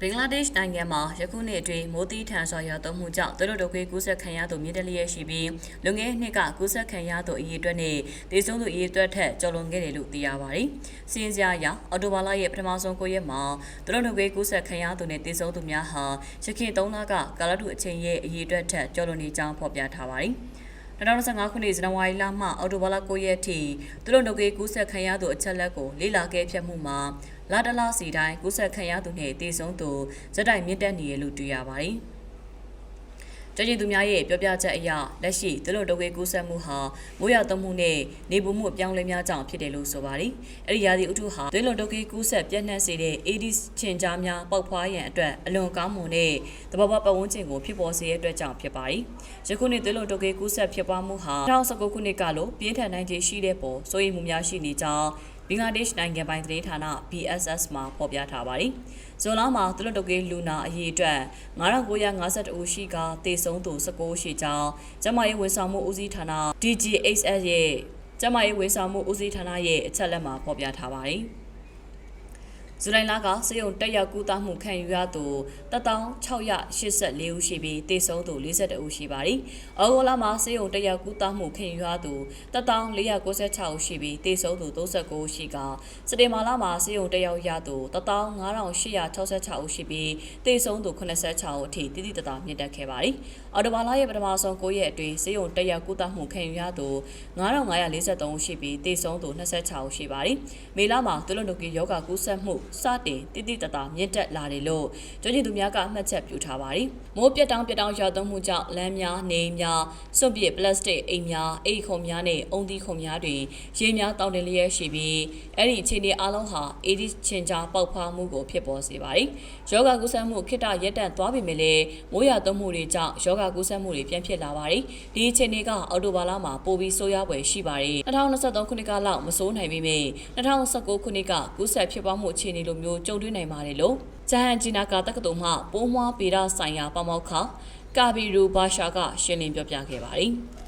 ဘင်္ဂလားဒေ့ရှ်နိုင်ငံမှာယခုနှစ်အတွင်းမိုးသီးထန်စွာရွာသွန်းမှုကြောင့်သူတို့တို့ကကူးစက်ခံရသူမြင့်တက်လျက်ရှိပြီးလွန်ခဲ့တဲ့နှစ်ကကူးစက်ခံရသူအရေအတွက်နဲ့ဒေဆုံးသူအရေအတွက်ထက်ကျော်လွန်ခဲ့တယ်လို့သိရပါတယ်။စီးရင်စရာအရအော်တိုဘာလရဲ့ပထမဆုံး9ရက်မှာသူတို့တို့ကကူးစက်ခံရသူနဲ့ဒေဆုံးသူများဟာရခိုင်3လကကာလတုအချိန်ရဲ့အရေအတွက်ထက်ကျော်လွန်နေကြောင်းဖော်ပြထားပါတယ်။2025ခုနှစ်ဇန်နဝါရီလမှအောက်တိုဘာလ9ရက်ထိသူတို့နှုတ်ကေးကူးဆက်ခံရသူအချက်လက်ကိုလေ့လာခဲ့ဖြတ်မှုမှာ လာတလားစီတိုင်းကူးဆက်ခံရသူနဲ့တည်ဆုံးသူဇက်တိုင်မြင့်တက်နေရလို့တွေ့ရပါတယ်။ကြည်ကျင်သူများရဲ့ပြောပြချက်အရလက်ရှိသူတို့ဒုက္ခကူးစက်မှုဟာမိုးရွာသွန်းမှုနဲ့နေပူမှုအပြောင်းလဲများကြောင့်ဖြစ်တယ်လို့ဆိုပါတယ်။အဲဒီရာသီဥတုဟာသွေးလွန်ဒုက္ခကူးစက်ပြန့်နှံ့စေတဲ့ AIDS ချင်ကြားများပေါက်ဖွားရန်အတွက်အလွန်ကောင်းမွန်တဲ့သဘာဝပတ်ဝန်းကျင်ကိုဖြစ်ပေါ်စေတဲ့အတွက်ကြောင့်ဖြစ်ပါတယ်။ယခုနှစ်သွေးလွန်ဒုက္ခကူးစက်ဖြစ်ပွားမှုဟာ2019ခုနှစ်ကလိုပြင်းထန်နိုင်ခြေရှိတဲ့ပေါ်စိုးရိမ်မှုများရှိနေကြောင်း ဘင်္ဂလားဒေ့ရှ်နိုင်ငံပိုင်သတင်းဌာန BSS မှာဖော်ပြထားပါတယ်။ဇွန်လမှာသူတို့တုတ်ကေးလူနာအရေးအတွက်9952ဦးရှိကတေဆုံးသူ19ရှိကြောင်းကျမရေးဝန်ဆောင်မှုဦးစီးဌာန DGHS ရဲ့ကျမရေးဝန်ဆောင်မှုဦးစီးဌာနရဲ့အချက်လက်မှာဖော်ပြထားပါတယ်။ ဇူလိုင်လကစေယုံတက်ရောက်ကူးသားမှုခံယူရသူ1684ဦးရှိပြီးတေဆုံးသူ42ဦးရှိပါတယ်။အော်ဂိုလာမှာစေယုံတက်ရောက်ကူးသားမှုခံယူရသူ1496ဦးရှိပြီးတေဆုံးသူ39ဦးရှိကစတေမာလာမှာစေယုံတက်ရောက်ရသူ15866ဦးရှိပြီးတေဆုံးသူ86ဦးအထိတိတိတသားမြင့်တက်ခဲ့ပါတယ်။အော်တိုဘာလရဲ့ပထမဆုံး9ရက်အတွင်းစေယုံတက်ရောက်ကူးသားမှုခံယူရသူ9543ဦးရှိပြီးတေဆုံးသူ26ဦးရှိပါတယ်။မေလမှာသူတို့လူကြီးယောဂကူးစက်မှုစတင်တိတိတသားမြင့်တက်လာတယ်လို့ကြွကြည်သူများကအမှတ်ချက်ပြုထားပါတယ်။မိုးပြက်တောင်းပြက်တောင်းရွာသွန်းမှုကြောင့်လမ်းများနေများစွန့်ပစ်ပလတ်စတစ်အိမ်များအိတ်ခုံများနဲ့အုံသီးခုံများတွင်ရေများတောင်းတင်လျက်ရှိပြီးအဲ့ဒီအခြေအနေအလုံးဟာအေဒီချင်ကြားပေါက်ဖွားမှုကိုဖြစ်ပေါ်စေပါတယ်။ယောဂကူးစက်မှုခိတရက်တန့်သွားပြီမဲ့လည်းမိုးရွာသွန်းမှုတွေကြောင့်ယောဂကူးစက်မှုတွေပြန်ဖြစ်လာပါတယ်။ဒီအခြေအနေကအော်တိုဘာလမှာပိုပြီးဆိုးရွားပွဲရှိပါတယ်။2023ခုနှစ်ကလောက်မစိုးနိုင်ပေမဲ့2019ခုနှစ်ကကူးစက်ဖြစ်ပွားမှုအခြေအနေလိုမျိုးကြုံတွေ့နိုင်ပါတယ်လို့ဂျဟန်ဂျီနာကာတက္ကသိုလ်မှပိုးမွားပေဒဆိုင်ရာပမောက္ခကာဘီရူဘာရှာကရှင်းလင်းပြောပြခဲ့ပါတယ်။